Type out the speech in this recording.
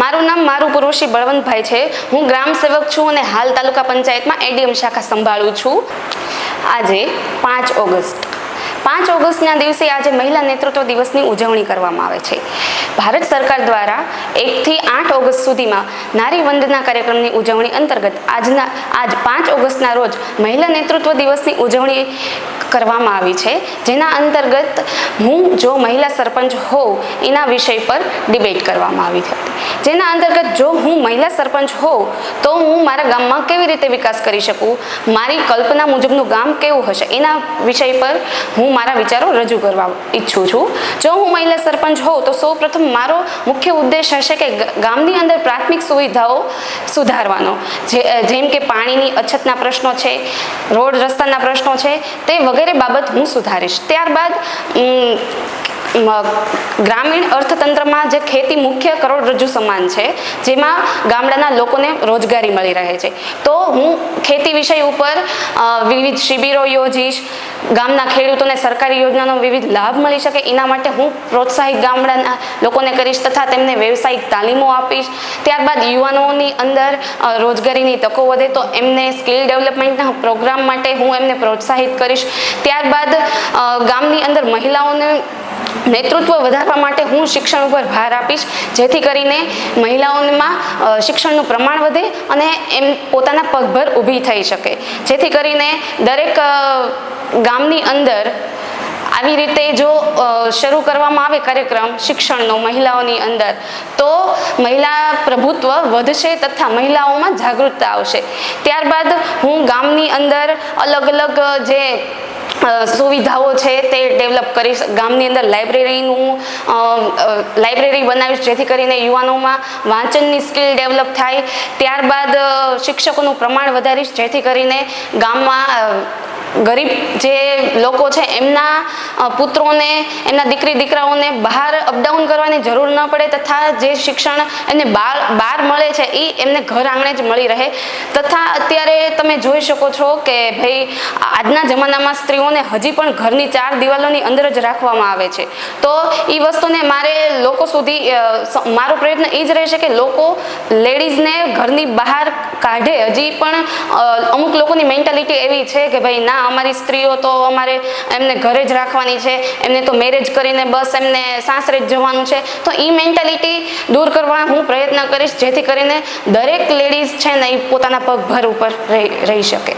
મારું નામ મારું પૂર્વશ્રી બળવંતભાઈ છે. હું ગ્રામ સેવક છું અને હાલ તાલુકા પંચાયતમાં એડીએમ શાખા સંભાળું છું. આજે પાંચ ઓગસ્ટ. પાંચ ઓગસ્ટના દિવસે આજે મહિલા નેતૃત્વ દિવસની ઉજવણી કરવામાં આવે છે. ભારત સરકાર દ્વારા એકથી આઠ ઓગસ્ટ સુધીમાં નારી વંદના કાર્યક્રમની ઉજવણી અંતર્ગત આજના, આજ પાંચ ઓગસ્ટના રોજ મહિલા નેતૃત્વ દિવસની ઉજવણી કરવામાં આવી છે. જેના અંતર્ગત હું જો મહિલા સરપંચ હોઉં, એના વિષય પર ડિબેટ કરવામાં આવી હતી. જેના અંતર્ગત જો હું મહિલા સરપંચ હોઉં, તો હું મારા ગામમાં કેવી રીતે વિકાસ કરી શકું? મારી કલ્પના મુજબનું ગામ કેવું હશે? એના વિષય પર હું મારા વિચારો રજૂ કરવા ઈચ્છું છું. જો હું મહિલા સરપંચ હોઉં, તો સૌપ્રથમ મારો મુખ્ય ઉદ્દેશ હશે કે ગામની અંદર પ્રાથમિક સુવિધાઓ સુધારવાનો. જેમ કે પાણીની અછતના પ્રશ્નો છે, રોડ રસ્તાના પ્રશ્નો છે, તે વગેરે બાબત હું સુધારીશ. ત્યારબાદ ગ્રામીણ અર્થતંત્રમાં જે ખેતી મુખ્ય કરોડરજ્જુ સમાન છે, જેમાં ગામડાના લોકોને રોજગારી મળી રહે છે. તો હું ખેતી વિષય ઉપર વિવિધ શિબિરો યોજીશ, ગામના ખેડૂતોને સરકારી યોજનાનો વિવિધ લાભ મળી શકે, એના માટે હું પ્રોત્સાહિત ગામડાના લોકોને કરીશ તથા તેમને વ્યવસાયિક તાલીમો આપીશ. ત્યારબાદ યુવાનોની અંદર રોજગારીની તકો વધે તો એમને સ્કિલ ડેવલપમેન્ટના પ્રોગ્રામ માટે હું એમને પ્રોત્સાહિત કરીશ. ત્યારબાદ ગામની અંદર મહિલાઓને નેતૃત્વ વધારવા માટે હું શિક્ષણ ઉપર ભાર આપીશ. જેથી કરીને મહિલાઓમાં શિક્ષણનું પ્રમાણ વધે અને એમ પોતાના પગભર ઊભી થઈ શકે. જેથી કરીને દરેક ગામની અંદર આવી રીતે જો શરૂ કરવામાં આવે કાર્યક્રમ શિક્ષણનો મહિલાઓની અંદર, તો મહિલા પ્રભુત્વ વધશે તથા મહિલાઓમાં જાગૃતતા આવશે. ત્યારબાદ હું ગામની અંદર અલગ અલગ જે સુવિધાઓ છે તે ડેવલપ કરીશ. ગામની અંદર લાઇબ્રેરીનું લાઇબ્રેરી બનાવીશ, જેથી કરીને યુવાનોમાં વાંચનની સ્કિલ ડેવલપ થાય. ત્યારબાદ શિક્ષકોનું પ્રમાણ વધારીશ, જેથી કરીને ગામમાં ગરીબ જે લોકો છે, એમના પુત્રોને, એમના દીકરી, દીકરાઓને બહાર અપડાઉન કરવાની જરૂર ન પડે તથા જે શિક્ષણ એમને બાર બહાર મળે છે એ એમને ઘર આંગણે જ મળી રહે. તથા અત્યારે તમે જોઈ શકો છો કે ભાઈ, આજના જમાનામાં સ્ત્રીઓને હજી પણ ઘરની ચાર દિવાલોની અંદર જ રાખવામાં આવે છે. તો એ વસ્તુને મારે લોકો સુધી મારો પ્રયત્ન એ જ રહેશે કે લોકો લેડીઝને ઘરની બહાર કાઢે. હજી પણ અમુક લોકોની મેન્ટાલિટી એવી છે કે ભાઈ, ના અમારી સ્ત્રીઓ તો અમારે એમને ઘરે જ રાખવાની છે. એમને તો મેરેજ કરીને બસ એમને સાસરે જ જવાનું છે. તો એ મેન્ટાલિટી દૂર કરવા હું પ્રયત્ન કરીશ જેથી કરીને દરેક લેડીઝ છે ને એ પોતાના પગભર ઉપર રહી રહી શકે.